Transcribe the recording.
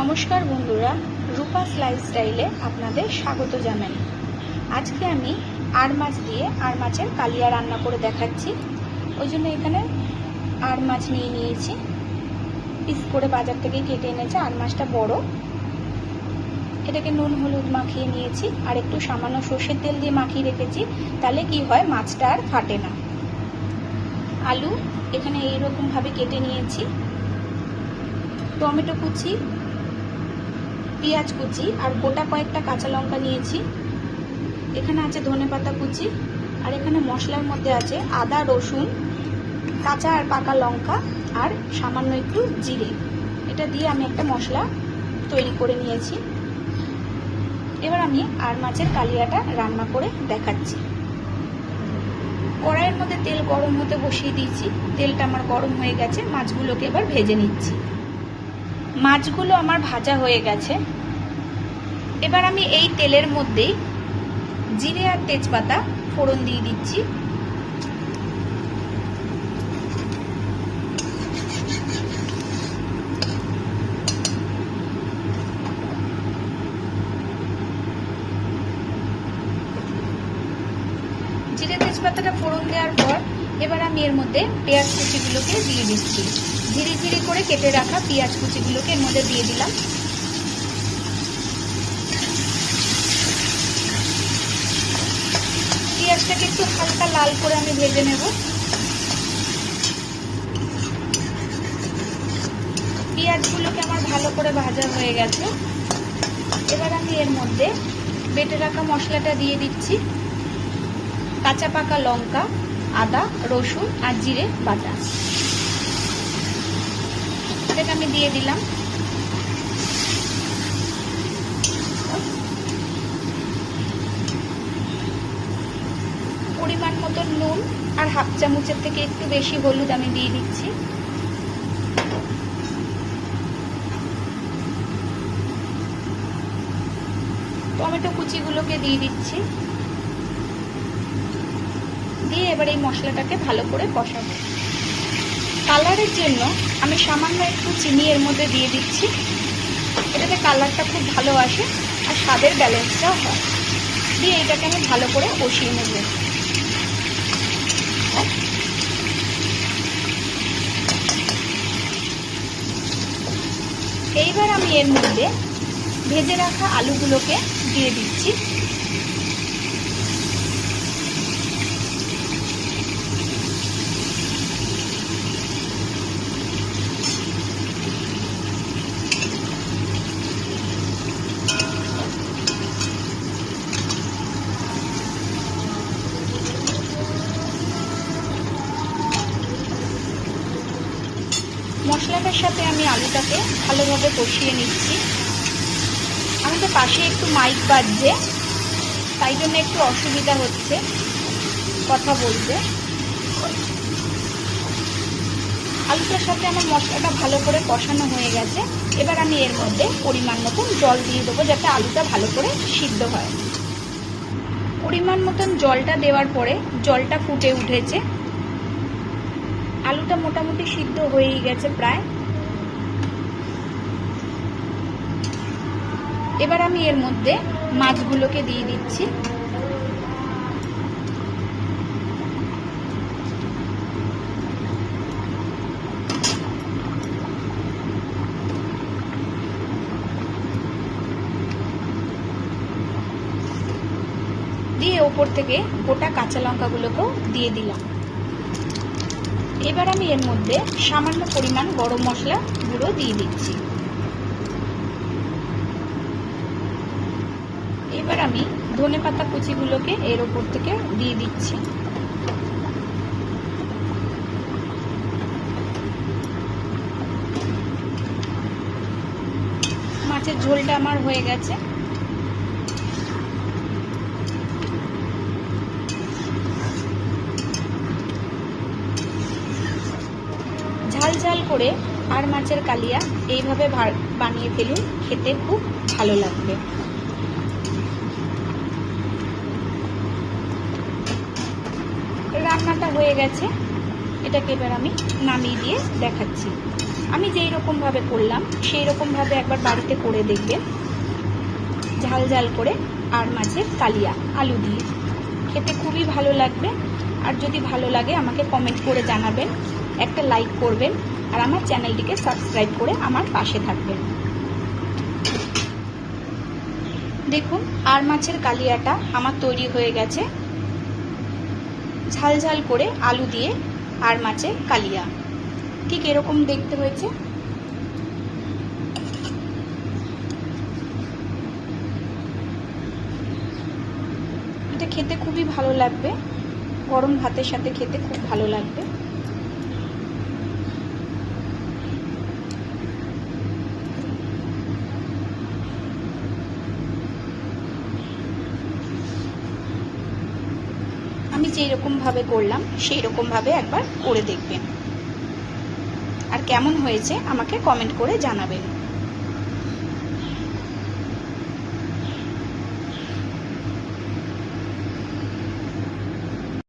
নমস্কার বন্ধুরা রূপাস লাইফস্টাইলে আপনাদের স্বাগত জানাই। আজকে আমি আর মাছ দিয়ে আর মাছের কালিয়া রান্না করে দেখাচ্ছি। ওই জন্য এখানে আর মাছ নিয়ে নিয়েছি। পিস করে বাজার থেকে কেটে এনেছে, আর মাছটা বড়। এটাকে নুন হলুদ মাখিয়ে নিয়েছি, আর একটু সামান্য সর্ষের তেল দিয়ে মাখিয়ে রেখেছি, তাহলে কি হয় মাছটা আর ফাটে না। আলু এখানে এইরকমভাবে কেটে নিয়েছি। টমেটো কুচি পেঁয়াজ কুচি আর গোটা কয়েকটা কাঁচা লঙ্কা নিয়েছি। এখানে আছে ধনে পাতা কুচি আর এখানে মশলার মধ্যে আছে আদা, রসুন, কাঁচা আর পাকা লঙ্কা আর সামান্য একটু জিরে। এটা দিয়ে আমি একটা মশলা তৈরি করে নিয়েছি। এবার আমি আর মাছের কালিয়াটা রান্না করে দেখাচ্ছি। কড়াইয়ের মধ্যে তেল গরম হতে বসিয়ে দিয়েছি। তেলটা আমার গরম হয়ে গেছে, মাছগুলোকে এবার ভেজে নিচ্ছি। মাছগুলো আমার ভাজা হয়ে গেছে। এবার আমি এই তেলের মধ্যেই জিরে আর তেজপাতা ফোড়ন দিয়ে দিচ্ছি। জিরে তেজপাতাটা ফোড়ন দেওয়ার পর এবার আমি এর মধ্যে পেঁয়াজ কুচিগুলোকে দিয়ে দিচ্ছি। ধীরে ধীরে করে কেটে রাখা পেঁয়াজ কুচিগুলোকে এর মধ্যে দিয়ে দিলাম। পেঁয়াজটাকে একটু হালকা লাল করে আমি ভেজে নেব। পেঁয়াজগুলোকে আমার ভালো করে ভাজা হয়ে গেছে। এবার আমি এর মধ্যে বেটে রাখা মশলাটা দিয়ে দিচ্ছি। কাঁচা পাকা লঙ্কা, আদা, রসুন আর জিরে বাটা। এটাকে আমি দিয়ে দিলাম। পরিমাণ মতো নুন আর হাফ চামচের থেকে একটু বেশি হলুদ আমি দিয়ে দিচ্ছি। টমেটো কুচিগুলোকে দিয়ে দিচ্ছি। দিয়ে এবার এই মশলাটাকে ভালো করে কষাবো। কালারের জন্য আমি সামান্য একটু চিনি এর মধ্যে দিয়ে দিচ্ছি। এটাতে কালারটা খুব ভালো আসে আর স্বাদের ব্যালেন্সটাও হয়। দিয়ে এটাকে আমি ভালো করে কষিয়ে নেব। এইবার আমি এর মধ্যে ভেজে রাখা আলুগুলোকে দিয়ে দিচ্ছি। সাথে আমি আলুটাকে ভালোভাবে কষিয়ে নিচ্ছি। আমাদের পাশে একটু মাইক বাজছে, তাই জন্য একটু অসুবিধা হচ্ছে কথা বলতে। আলুটার সাথে আমার মশলাটা ভালো করে কষানো হয়ে গেছে। এবার আমি এর মধ্যে পরিমাণ মতন জল দিয়ে দেবো যাতে আলুটা ভালো করে সিদ্ধ হয়। পরিমাণ মতন জলটা দেওয়ার পরে জলটা ফুটে উঠেছে। আলুটা মোটামুটি সিদ্ধ হয়েই গেছে প্রায়। এবার আমি এর মধ্যে মাছগুলোকে দিয়ে দিচ্ছি। দিয়ে ওপর থেকে গোটা কাঁচা লঙ্কাগুলোকেও দিয়ে দিলাম। এবার আমি এর মধ্যে সামান্য পরিমাণ গরম মশলা গুঁড়ো দিয়ে দিচ্ছি। এবার আমি ধনে পাতা কুচিগুলোকে এর ওপর থেকে দিয়ে দিচ্ছি। মাছের ঝোলটা আমার হয়ে গেছে। ঝাল ঝাল করে আর মাছের কালিয়া এইভাবে বানিয়ে ফেলুন, খেতে খুব ভালো লাগবে। রান্নাটা হয়ে গেছে। এটাকে এবার আমি নামিয়ে দিয়ে দেখাচ্ছি। আমি যেই রকমভাবে করলাম, সেই রকমভাবে একবার বাড়িতে করে দেখবেন। ঝাল ঝাল করে আর মাছের কালিয়া, আলু দিয়ে। খেতে খুবই ভালো লাগবে। আর যদি ভালো লাগে, আমাকে কমেন্ট করে জানাবেন, একটা লাইক করবেন, আর আমার চ্যানেলটিকে সাবস্ক্রাইব করে আমার পাশে থাকবেন। দেখুন, আর মাছের কালিয়াটা আমার তৈরি হয়ে গেছে। ঝাল ঝাল করে আলু দিয়ে আর মাছে কালিয়া। ঠিক এরকম দেখতে হয়েছে। এটা খেতে খুবই ভালো লাগবে। গরম ভাতের সাথে খেতে খুব ভালো লাগবে। যেই রকমভাবে করলাম সেই রকমভাবে একবার করে দেখবেন। আর কেমন হয়েছে আমাকে কমেন্ট করে জানাবেন।